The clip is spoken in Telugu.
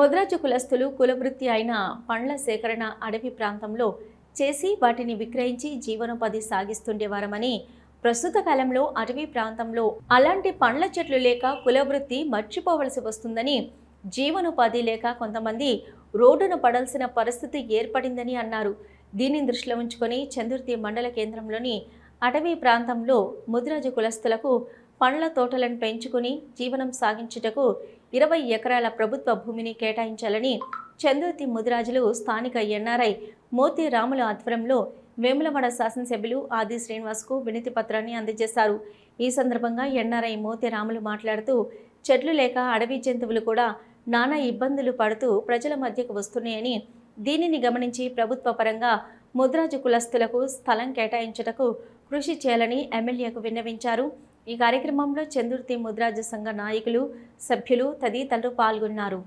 ముద్రాజు కులస్తులు కులవృత్తి అయిన పండ్ల సేకరణ అడవి ప్రాంతంలో చేసి వాటిని విక్రయించి జీవనోపాధి సాగిస్తుండేవారమని ప్రస్తుత కాలంలో అటవీ ప్రాంతంలో అలాంటి పండ్ల చెట్లు లేక కులవృత్తి మర్చిపోవలసి వస్తుందని జీవనోపాధి లేక కొంతమంది రోడ్డున పడాల్సిన పరిస్థితి ఏర్పడిందని అన్నారు. దీనిని దృష్టిలో ఉంచుకొని చందుర్తి మండల కేంద్రంలోని అటవీ ప్రాంతంలో ముద్రాజ కులస్తులకు పండ్ల తోటలను పెంచుకుని జీవనం సాగించుటకు ఇరవై ఎకరాల ప్రభుత్వ భూమిని కేటాయించాలని చందుర్తి ముదిరాజులు స్థానిక ఎన్ఆర్ఐ మోతి రాముల ఆధ్వర్యంలో వేములవాడ శాసనసభ్యులు ఆది శ్రీనివాస్కు వినతి పత్రాన్ని అందజేశారు. ఈ సందర్భంగా ఎన్ఆర్ఐ మోతి రాములు మాట్లాడుతూ చెట్లు లేక అడవి జంతువులు కూడా నానా ఇబ్బందులు పడుతూ ప్రజల మధ్యకు వస్తున్నాయని దీనిని గమనించి ప్రభుత్వ పరంగా ముద్రాజు కులస్తులకు స్థలం కేటాయించుటకు కృషి చేయాలని ఎమ్మెల్యేకు విన్నవించారు. ఈ కార్యక్రమంలో చందుర్తి ముద్రాజ సంఘ నాయకులు సభ్యులు తదితరులు పాల్గొన్నారు.